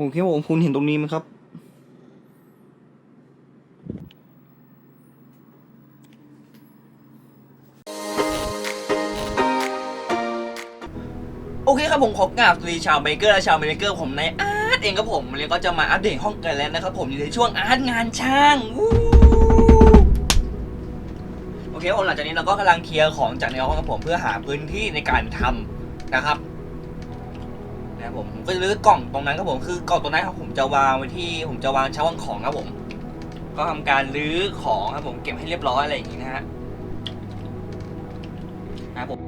โอเคผมคุณเห็นตรงนี้ไหมครับ โอเคครับผมขอกราบสวัสดีชาวเมเกอร์และชาวเมเกอร์ผมในอาร์ตเองครับผมวันนี้ก็จะมาอัปเดตห้องกันแล้วนะครับผมอยู่ในช่วงอาร์ตงานช่างวู้โอเคผมหลังจากนี้เราก็กำลังเคลียร์ของจากในห้องครับผมเพื่อหาพื้นที่ในการทำนะครับ นะครับผมผมก็จะรื้อกล่องตรงนั้นครับผมคือกล่องตรงนั้นครับผมจะวางไว้ที่ผมจะวางชั้นวางของครับผม ก็ทำการรื้อของครับผมเก็บให้เรียบร้อยอะไรอย่างนี้นะฮะนะครับผม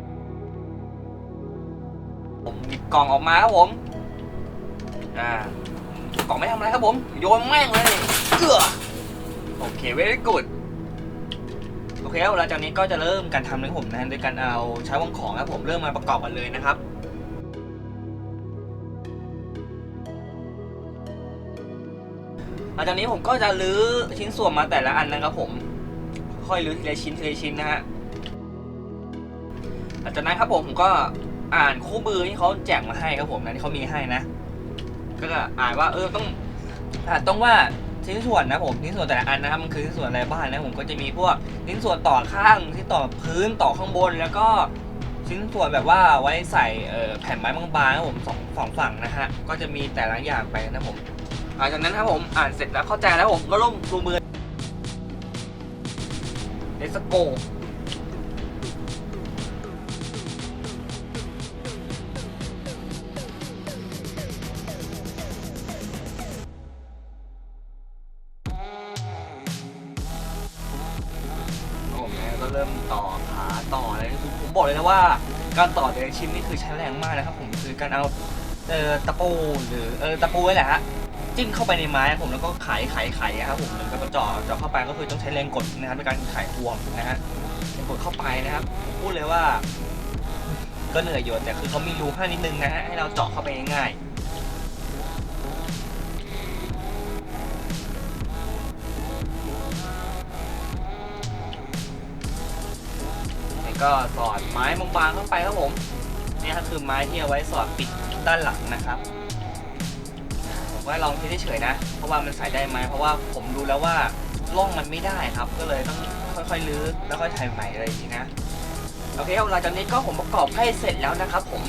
ผมหยิบกล่องออกมาครับผมอ่ากล่องไม่ทำอะไรครับผม โยนแม่งเลยเอื้อโอเค very good โอเคแล้วหลังจากนี้ก็จะเริ่มการทำนะครับผมนะโดยการเอาใช้วางของครับผมเริ่มมาประกอบกันเลยนะครับ หลังจากนี้ผมก็จะรื้อชิ้นส่วนมาแต่ละอันนะครับผม ค่อยรื้อทีละชิ้นทีละชิ้นนะฮะหลังจากนั้นครับผมผมก็อ่านคู่มือที่เขาแจกมาให้ครับผมนะที่เขามีให้นะ ก็จะอ่านว่าเออต้องอ่านต้องว่าชิ้นส่วนนะผมชิ้นส่วนแต่ละอันนะครับมันคือชิ้นส่วนอะไรบ้างนะผมก็จะมีพวกชิ้นส่วนต่อข้างที่ต่อพื้นต่อข้างบนแล้วก็ชิ้นส่วนแบบว่าไว้ใส่แผ่นไม้บางๆครับผมสองสองฝั่งนะฮะก็จะมีแต่ละอย่างไปนะผม หลังจากนั้นครับผมอ่านเสร็จแล้วเข้าใจแล้วผมก็ลงลงมือเลสโกผมเนี่ยก็เริ่มต่อขาต่ออะไรผมบอกเลยนะว่าการต่อแต่ละชิ้นนี่คือใช้แรงมากนะครับผมคือการเอาเออตะปูหรือเออตะปูไว้แหละฮะ จิ้มเข้าไปในไม้ครับผมแล้วก็ไขไขไขอะครับผมแล้วก็เจาะเจาะเข้าไปก็คือต้องใช้แรงกดนะครับในการไขทวงนะฮะแรงกดเข้าไปนะครับ พูดเลยว่า ก็เหนื่อยอยู่แต่คือเขามีรูให้นิดนึงนะฮะให้เราเจาะเข้าไปง่ายๆแล้วก็สอดไม้บางๆเข้าไปครับผมนี่ก็คือไม้ที่เอาไว้สอดปิดด้านหลังนะครับ ผมว่าลองที่เฉยๆนะ เพราะว่ามันใส่ได้ไหมเพราะว่าผมดูแล้วว่าล่องมันไม่ได้ครับ ก็เลยต้องค่อยๆลื้อแล้วค่อยถ่ายใหม่อะไรอย่างนี้นะโอเคครับหลังจากนี้ก็ผมประกอบให้เสร็จแล้วนะครับ ผม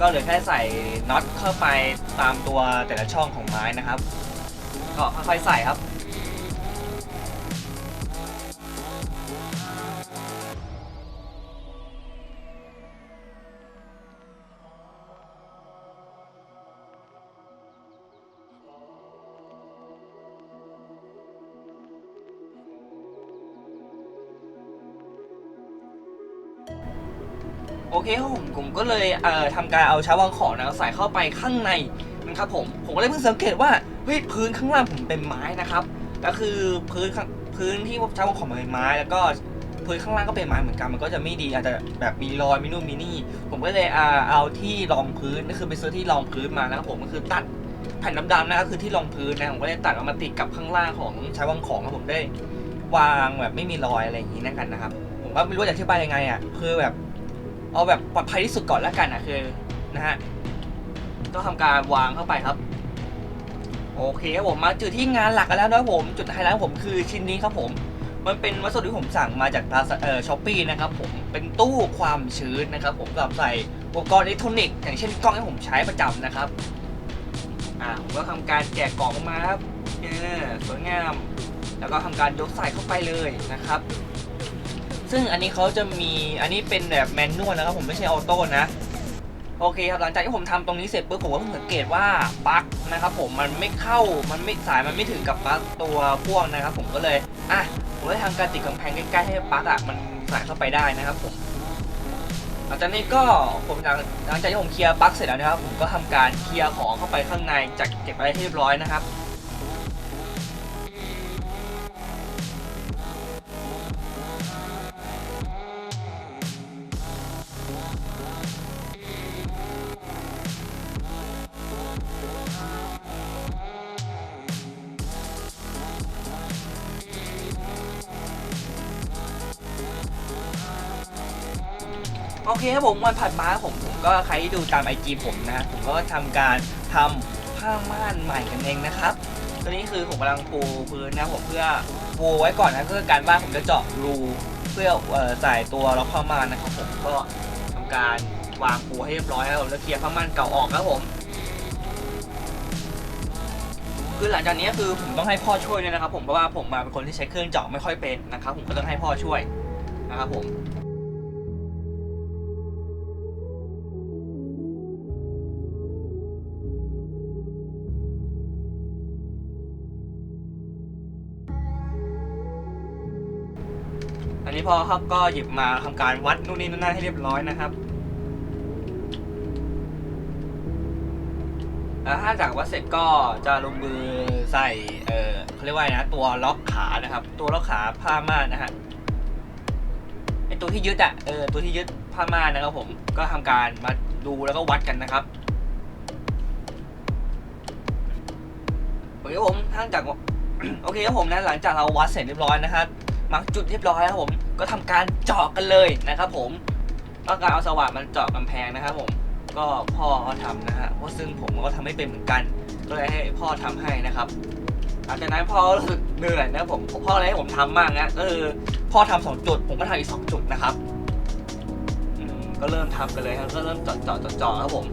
ก็เหลือแค่ใส่น็อตเข้าไปตามตัวแต่ละช่องของไม้นะครับ ก็ค่อยๆใส่ครับ โอเคครับผมผมก็เลยเอ่อทำการเอาชาวางของนะใส่เข้าไปข้างในนะครับผมผมก็เลยเพิ่งสังเกตว่าเฮ้ยพื้นข้างล่างผมเป็นไม้นะครับก็คือพื้นพื้นที่ชาวางของเป็นไม้ แล้วก็พื้นข้างล่างก็เป็นไม้เหมือนกันมันก็จะไม่ดีอาจจะแบบมีรอยมีนู่นมีนี่ ผมก็เลยอ่าเอาที่รองพื้นก็คือไปซื้อที่รองพื้นมานะครับผมก็คือตัดแผ่นดำๆนะก็คือที่รองพื้นนะผมก็เลยตัดเอามาติดกับข้างล่างของชาววางของครับผมได้วางแบบไม่มีรอยอะไรอย่างนี้นะกันนะครับ ผมก็ไม่รู้จะอธิบายยังไงอะคือแบบ เอาแบบปลอดภัยที่สุดก่อนแล้วกันอะคือนะฮะก็ทำการวางเข้าไปครับ โอเคครับผมมาจุดที่งานหลักกันแล้วนะผมจุดไฮไลท์ของผมคือชิ้นนี้ครับผม มันเป็นวัสดุที่ผมสั่งมาจากเอ่อช้อปปี้นะครับผมเป็นตู้ความชื้นนะครับ ผมสำหรับใส่อุปกรณ์อิเล็กทรอนิกส์อย่างเช่นกล้องที่ผมใช้ประจำนะครับอ่าผมก็ทำการแกะกล่องออกมาครับเออสวยงาม แล้วก็ทำการยกใส่เข้าไปเลยนะครับ ซึ่งอันนี้เขาจะมีอันนี้เป็นแบบแมนนวลนะครับผมไม่ใช่ออโต้นะโอเคครับหลังจากที่ผมทำตรงนี้เสร็จปุ๊บผมก็เพิ่งสังเกตว่าปลั๊กนะครับผมมันไม่เข้ามันไม่สายมันไม่ถึงกับปลั๊กตัวพ่วงนะครับผมก็เลยอะผมได้ทำการติดกำแพงใกล้ๆให้ปลั๊กอะมันสายเข้าไปได้นะครับผมหลังจากนี้ก็ผมหลังจากที่ผมเคลียร์ปลั๊กเสร็จแล้วนะครับผมก็ทำการเคลียร์ของเข้าไปข้างในจัดเก็บอะไรให้เรียบร้อยนะครับ โอเคครับผมวันถัดมาผมผมก็ใครที่ดูตามไอจีผมนะ ผมก็ทำการทำภผ้าม่านใหม่กันเองนะครับตัวนี้คือผมกำลังปูพื้นนะผมเพื่อปูไว้ก่อนนะเพื่อการบ้านผมจะเจาะรูเพื่ออใส่ตัวล็อกผ้าม่านนะครับผมก็ทำการวางปูให้เรียบร้อยแล้วผมแล้วเคลียร์ผ้าม่านเก่าออกครับผมคือหลังจากนี้คือผมต้องให้พ่อช่วยด้วยนะครับ ผมเพราะว่าผมมาเป็นคนที่ใช้เครื่องเจาะไม่ค่อยเป็นนะครับ ผมก็ต้องให้พ่อช่วยนะครับผม พ่อครับก็หยิบมาทำการวัดนู่นนี่นั่นให้เรียบร้อยนะครับแล้วถ้าจากวัดเสร็จก็จะลงมือใส่เออเขาเรียกว่าไงนะ ตัวล็อกขานะครับ ตัวล็อกขาผ้าม่านนะฮะไอตัวที่ยึดอะเออตัวที่ยึดผ้าม่านนะครับผมก็ทำการมาดูแล้วก็วัดกันนะครับโอเคผมทางจากโอเคครับผมนะหลังจากเราวัดเสร็จเรียบร้อยนะครับมาร์กจุดเรียบร้อยแล้วครับผม ก็ทำการเจาะกันเลยนะครับ ผมก็การเอาสว่านมันเจาะกำแพงนะครับ ผม ก็พ่อเขาทำนะฮะเพราะซึ่งผมก็ทำไม่เป็นเหมือนกัน ก็เลยให้พ่อทำให้นะครับหลังจากนั้นพ่อรู้สึกเหนื่อยนะผมพ่อเลยให้ผมทำมากนะก็คือพ่อทำสองจุด ผมก็ทำอีกสองจุดนะครับก็เริ่มทำกันเลยครับก็เริ่มเจาะเจาะเจาะเจาะครับผม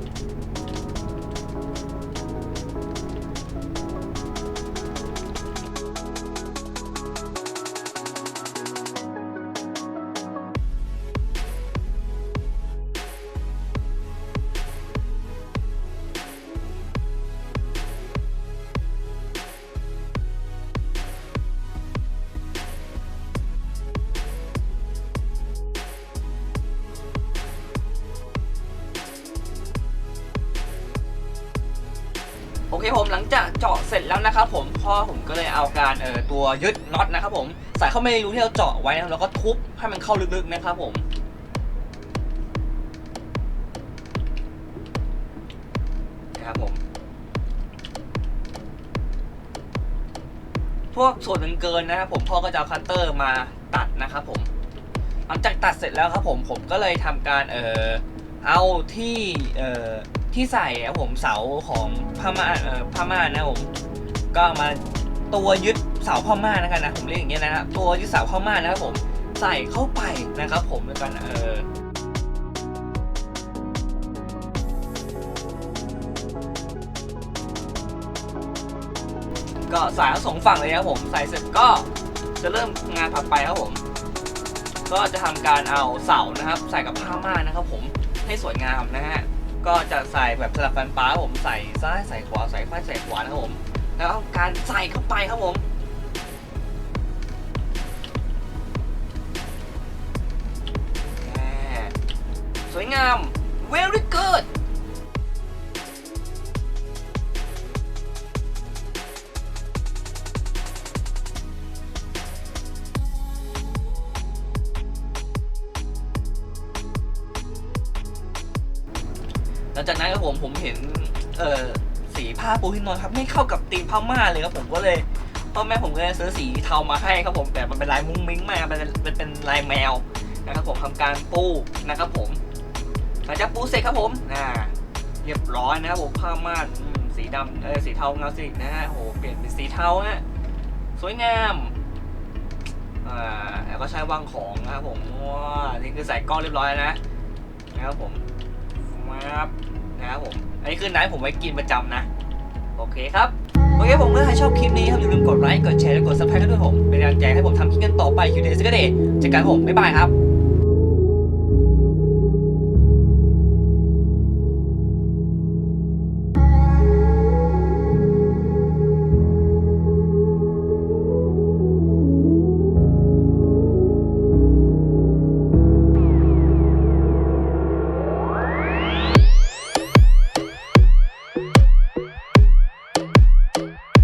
เคผมหลังจากเจาะเสร็จแล้วนะครับผมพ่อผมก็เลยเอาการเอ่อตัวยึดน็อตนะครับผมใส่เข้าไปในรูที่เราเจาะไว้นะครับแล้วก็ทุบให้มันเข้าลึกๆนะครับผมนะครับผมพวกส่วนเกินนะครับผมพ่อก็จะเอาคัตเตอร์มาตัดนะครับผมหลังจากตัดเสร็จแล้วครับผมผมก็เลยทำการเอ่อเอาที่เอ่อ ที่ใส่ครับผมเสาของผ้าม่านเอ่อผ้าม่านะผมก็มาตัวยึดเสาผ้าม่านนะครับนะผมเรียกอย่างเงี้ยนะครับตัวยึดเสาผ้าม่านนะครับผมใส่เข้าไปนะครับผมแล้วกันเออก็ส่ทั้งสองฝั่งเลยครับผมใส่เสร็จก็จะเริ่มงานถัดไปครับผม ก็จะทำการเอาเสานะครับ ใส่กับผ้าม่านนะครับผมให้สวยงามนะฮะ ก็จะใส่แบบสลับฟันป้าผมใส่ซ้ายใส่ขวาใส่ซ้ายใส่ขวานะครับผม แล้วการใส่เข้าไปครับผมสวยงาม very good ลังจากนั้นครับผมผมเห็นเอ่อสีผ้าปูที่นอนครับไม่เข้ากับธีมผ้าม่านเลยครับผมก็เลยพ่อแม่ผมก็เลยซื้อสีเทามาให้ครับผมแต่มันเป็นลายมุ้งมิ้งมากเป็นเป็นเป็นลายแมวนะครับผมทำการปูนะครับผมหลังจากปูเสร็จครับผมอ่าเรียบร้อยนะครับผมผ้าม่านสีดำเออสีเทาเงาสินะฮะโหเปลี่ยนเป็นสีเทาฮะสวยงามอ่าแล้วก็ใช้วางของนะครับผมว้านี่คือใส่กล้องเรียบร้อยนะนะครับผม มาบนะครับผมอันนี้คือน้ำผมไว้กินประจำนะ โอเคครับโอเคผมถ้าใครชอบคลิปนี้ครับอย่าลืมกดไลค์กดแชร์และกดซับสไครต์ด้วยผมเป็นกำลังใจให้ผมทำคลิปกันต่อไปคิวเดย์สกเดย์เจอกันครับผมบ๊ายบายครับ